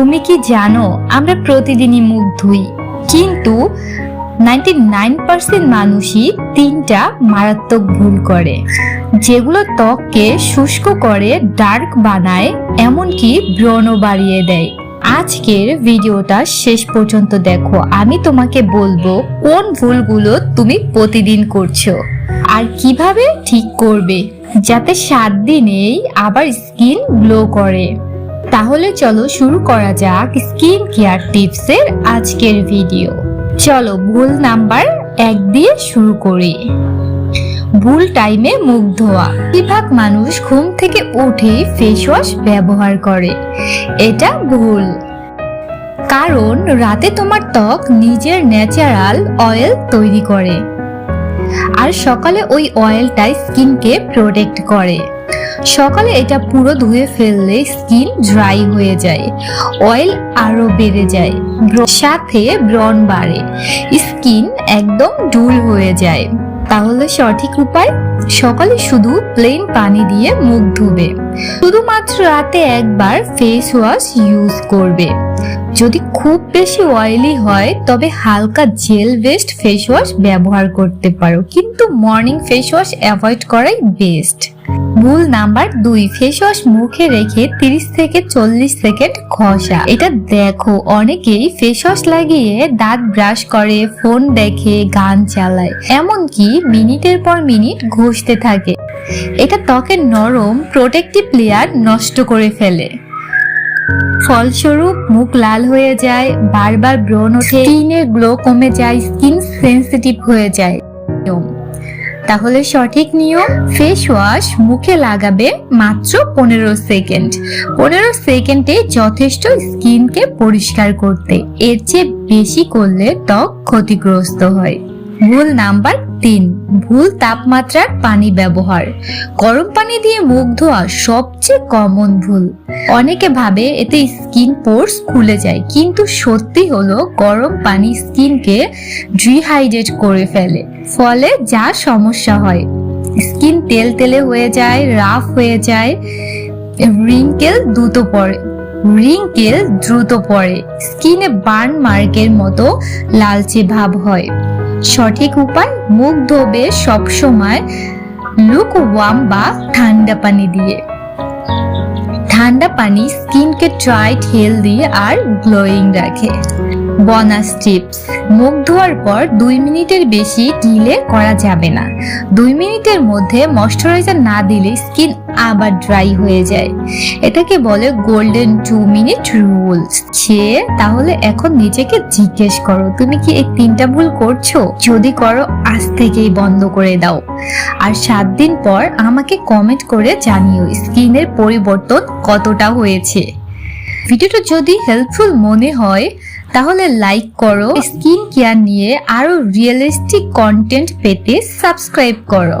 তুমি কি জানো, আমরা প্রতিদিনই মুখ ধুই। কিন্তু নাইনটি নাইন পার্সেন্ট মানুষই তিনটা মারাত্মক ভুল করে। যেগুলো ত্বককে শুষ্ক করে ডার্ক বানায়, এমনকি ব্রণ বাড়িয়ে দেয়। আজকের ভিডিওটা শেষ পর্যন্ত দেখো। আমি তোমাকে বলব, কোন ভুলগুলো তুমি প্রতিদিন করছ? আর কীভাবে ঠিক করবে? যাতে সাত দিনেই আবার স্কিন গ্লো করে। তাহলে চলো শুরু করা যাক স্কিন কেয়ার টিপসের আজকের ভিডিও। চলো ভুল নাম্বার এক দিয়ে শুরু করি। ভুল টাইমে মুখ ধোয়া। বেশিরভাগ মানুষ ঘুম থেকে উঠে ফেস ওয়াশ ব্যবহার করে। এটা ভুল। কারণ রাতে তোমার ত্বক নিজের ন্যাচারাল অয়েল তৈরি করে। আর সকালে ওই অয়েলটাই স্কিনকে প্রোটেক্ট করে। সকালে এটা পুরো ধুয়ে ফেললে স্কিন ড্রাই হয়ে যায়, অয়েল আরও বেড়ে যায় সাথে ব্রণ বাড়ে, স্কিন একদম ডুল হয়ে যায়। তাহলে সঠিক উপায়? সকালে শুধু প্লেন পানি দিয়ে মুখ ধুবে। শুধুমাত্র রাতে একবার ফেস ওয়াশ ইউজ করবে। যদি খুব বেশি অয়েলি হয়, তবে হালকা জেল বেসড ফেস ওয়াশ ব্যবহার করতে পারো। কিন্তু মর্নিং ফেস ওয়াশ অ্যাভয়েড করাই বেস্ট ভুল নাম্বার দুই ফেস ওয়াশ মুখে রেখে 30 থেকে চল্লিশ সেকেন্ড ঘষা। এটা দেখো অনেকেই ফেস ওয়াশ লাগিয়ে দাঁত ব্রাশ করে, ফোন দেখে, গান চালায়। এমনকি মিনিটের পর মিনিট ঘষতে থাকে। এটা ত্বকের নরম প্রোটেক্টিভ লেয়ার নষ্ট করে ফেলে। ফলস্বরূপ, মুখ লাল হয়ে যায়, বারবার ব্রণ ওঠে, স্কিনের গ্লো কমে যায় স্কিন সেন্সিটিভ হয়ে যায়। তাহলে সঠিক নিয়ম ফেস ওয়াশ মুখে লাগাবে মাত্র পনেরো সেকেন্ড পনেরো সেকেন্ডে যথেষ্ট স্কিনকে পরিষ্কার করতে। এর চেয়ে বেশি করলে ত্বক ক্ষতিগ্রস্ত হয়। ভুল নাম্বার তিন, ভুল তাপমাত্রার পানি ব্যবহার। গরম পানি দিয়ে মুখ ধোয়া সবচেয়ে কমন ভুল। অনেকে ভাবে এতে স্কিন পোর্স খুলে যায়, কিন্তু সত্যি হলো গরম পানি স্কিনকে ডিহাইড্রেট করে ফেলে, ফলে যা সমস্যা হয়। স্কিন তেল তেলে হয়ে যায় রাফ হয়ে যায় রিঙ্কেল দ্রুত পড়ে রিঙ্কেল দ্রুত পড়ে। স্কিনে বার্ন মার্কের মতো লালচে ভাব হয়। সঠিক উপায় মুখ ধোবে সবসময় লুক ওয়ার্ম বা ঠান্ডা পানি দিয়ে। ঠান্ডা পানি স্কিনকে ড্রাইট হেলদি আর গ্লোয়িং রাখে। বোনাস টিপস মুখ ধোয়ার পর দুই মিনিটের বেশি ডিলে করা যাবে না। দুই মিনিটের মধ্যে ময়শ্চারাইজার না দিলে স্কিন আবার ড্রাই হয়ে যায়। এটাকে বলে গোল্ডেন টু মিনিট রুলস। সে, তাহলে এখন নিজেকে জিজ্ঞেস করো, তুমি কি এই তিনটা ভুল করছ? যদি করো, আজ থেকেই বন্ধ করে দাও। আর সাত দিন পর আমাকে কমেন্ট করে জানিও স্কিনের পরিবর্তন কতটা হয়েছে। ভিডিওটা যদি হেল্পফুল মনে হয় তাহলে লাইক করো স্কিন কেয়ার নিয়ে আরও রিয়েলিস্টিক কন্টেন্ট পেতে সাবস্ক্রাইব করো।